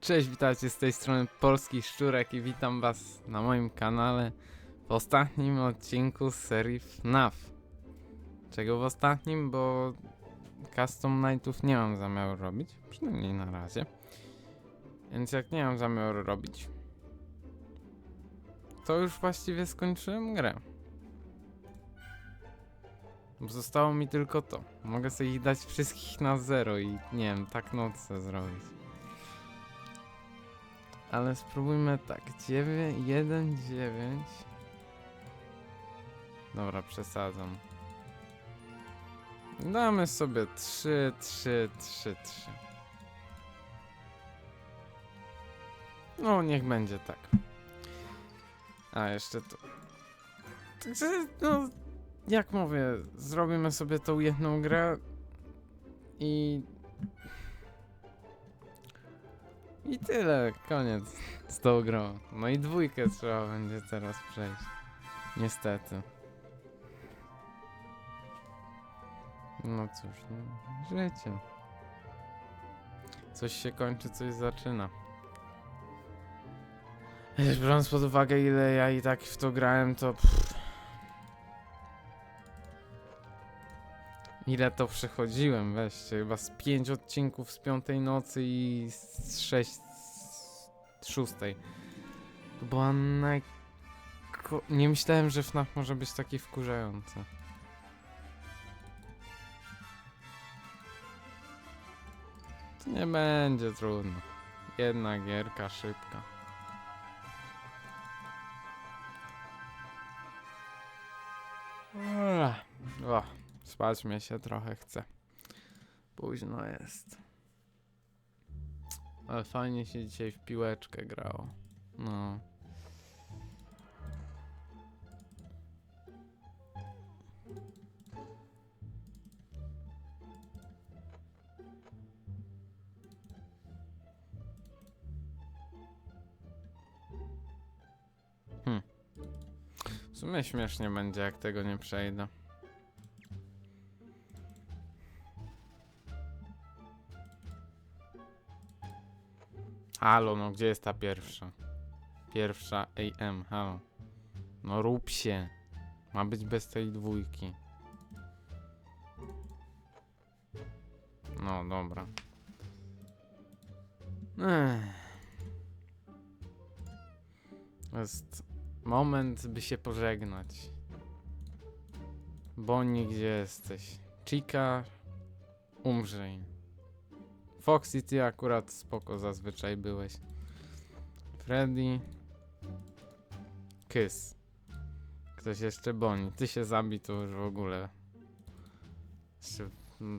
Cześć, witajcie z tej strony Polski Szczurek i witam was na moim kanale w ostatnim odcinku serii FNAF. Czego w ostatnim, bo custom nightów nie mam zamiaru robić, przynajmniej na razie. Więc jak nie mam zamiaru robić, to już właściwie skończyłem grę. Zostało mi tylko to. Mogę sobie ich dać wszystkich na zero i nie wiem, tak nocę zrobić. Ale spróbujmy tak. 9, 1, 9. Dobra, przesadzam. Damy sobie 3, 3, 3, 3. No, niech będzie tak. A, jeszcze tu. Także, no, jak mówię, zrobimy sobie tą jedną grę i i tyle, koniec z tą grą. No i dwójkę trzeba będzie teraz przejść. Niestety. No cóż, no, życie. Coś się kończy, coś zaczyna. Biorąc pod uwagę ile ja i tak w to grałem, to... Pff. Ile to przechodziłem, weźcie, chyba z pięć odcinków z piątej nocy i z sześć z szóstej. To była naj... Nie myślałem, że FNAF może być taki wkurzający. To nie będzie trudno. Jedna gierka szybka. O, spać mnie się trochę chce. Późno jest. Ale fajnie się dzisiaj w piłeczkę grało. No. Hmm. W sumie śmiesznie będzie, jak tego nie przejdę. Halo, no gdzie jest ta pierwsza? Pierwsza AM, halo. No rób się. Ma być bez tej dwójki. No dobra. Ech. Jest moment, by się pożegnać. Bonnie, gdzie jesteś? Chica, umrzyj. Foxy, ty akurat spoko zazwyczaj byłeś. Freddy. Kiss. Ktoś jeszcze Bonnie. Ty się zabij, to już w ogóle. Jeszcze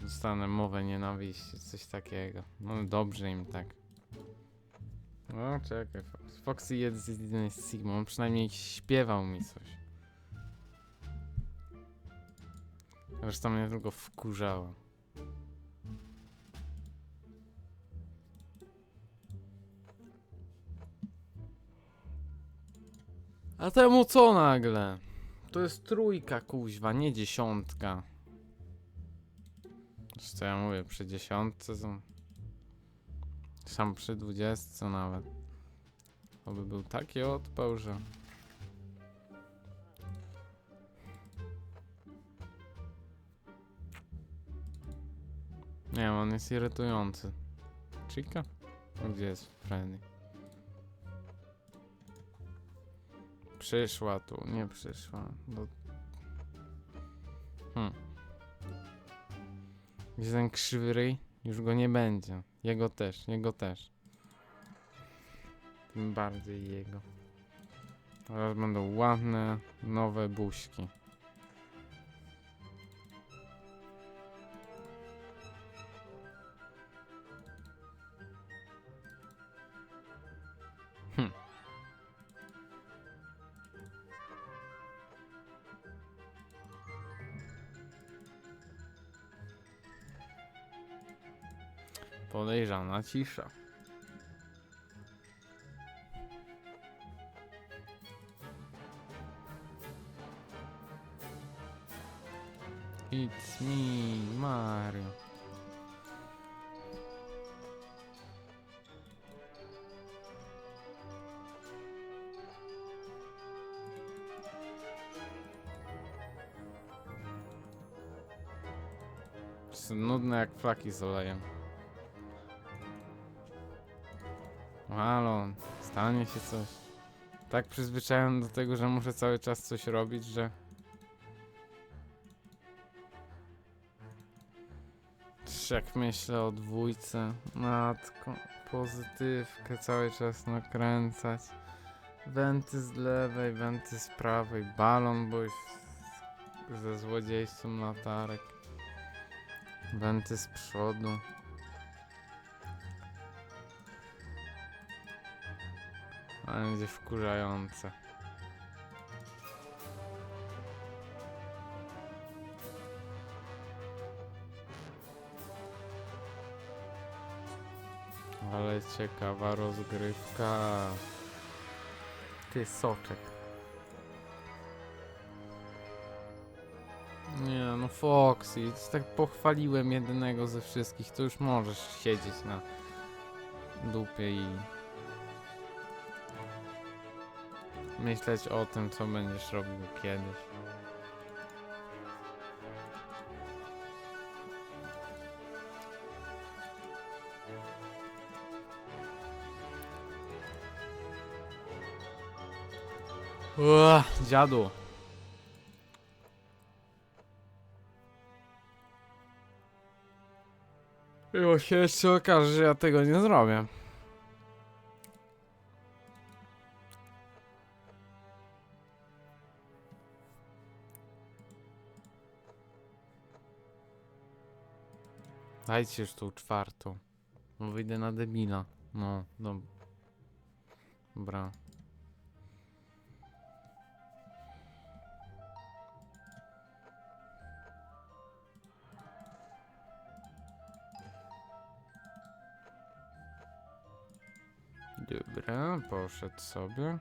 dostanę mowę nienawiści, coś takiego. No dobrze im tak. No czekaj, Fox- Foxy jest jednej z Sigma, on przynajmniej śpiewał mi coś. Zresztą mnie tylko wkurzało. A temu co nagle? To jest trójka kuźwa, nie dziesiątka. Co ja mówię, przy dziesiątce są... Sam przy dwudziestce nawet. To by był taki odpał, że... Nie on jest irytujący. Chica? Gdzie jest Freddy? Przyszła tu, nie przyszła. Do... Hmm. Gdzie ten krzywy ryj? Już go nie będzie. Jego też, jego też. Tym bardziej jego. Teraz będą ładne, nowe buźki. Podejrzana cisza. It's me, Mario. Jest nudne jak flaki z olejem. Halo, stanie się coś. Tak przyzwyczaiłem do tego, że muszę cały czas coś robić, że... Jak myślę o dwójce, matko, pozytywkę cały czas nakręcać. Wenty z lewej, wenty z prawej, balon, bo już ze złodziejstwem latarek. Wenty z przodu. Będzie wkurzające. Ale ciekawa rozgrywka. Ty soczek. Nie no Foxy, tak pochwaliłem jedynego ze wszystkich, to już możesz siedzieć na dupie i myśleć o tym, co będziesz robił kiedyś. Ua, dziadu. Miło się jeszcze okaże, że ja tego nie zrobię. Dajcie już tą czwartą. Bo wyjdę na debila. No. Dobra. Dobra, poszedł sobie.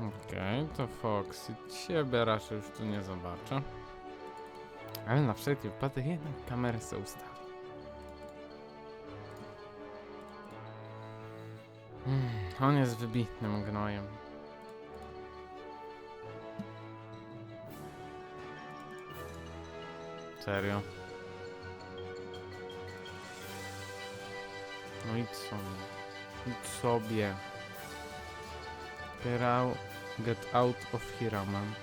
Okej, to Foxy. Ciebie raczej już tu nie zobaczę. Ale na wszelki wypadek jednak kamerę sobie ustawię. Mm, on jest wybitnym gnojem. Serio. No idź sobie. Idź sobie. Get get out of here, man.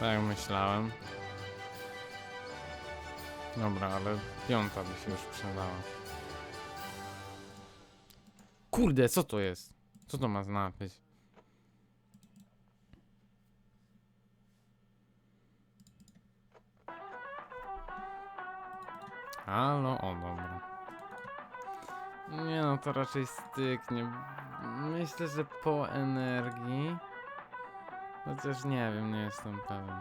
Tak myślałem. Dobra, ale piąta by się już przydała. Kurde, co to jest? Co to ma znaczyć? Halo, o dobra. Nie no, to raczej styknie. Myślę, że po energii. Chociaż nie wiem, nie jestem pewien.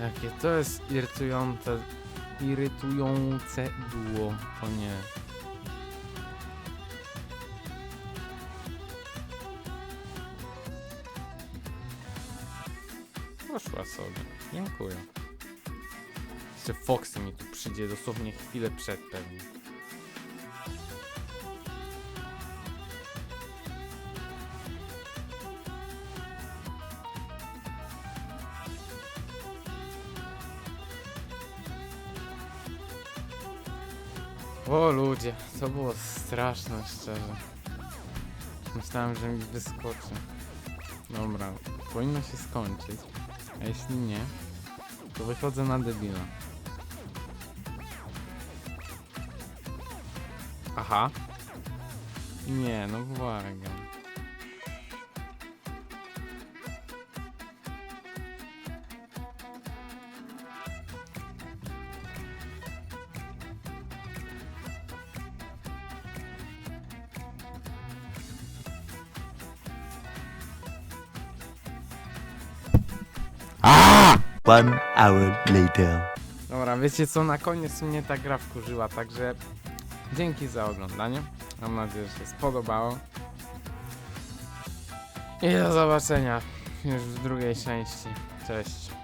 Jakie to jest irytujące, irytujące było, o nie. Poszła sobie, dziękuję. Jeszcze Foxy mi tu przyjdzie dosłownie chwilę przed pewnie. O ludzie, to było straszne szczerze. Myślałem, że mi wyskoczy. Dobra, powinno się skończyć. A jeśli nie, to wychodzę na debila. Aha. Nie, no błagam. One hour later. Dobra, wiecie co, na koniec mnie ta gra wkurzyła, także dzięki za oglądanie. Mam nadzieję, że się spodobało. I do zobaczenia już w drugiej części. Cześć.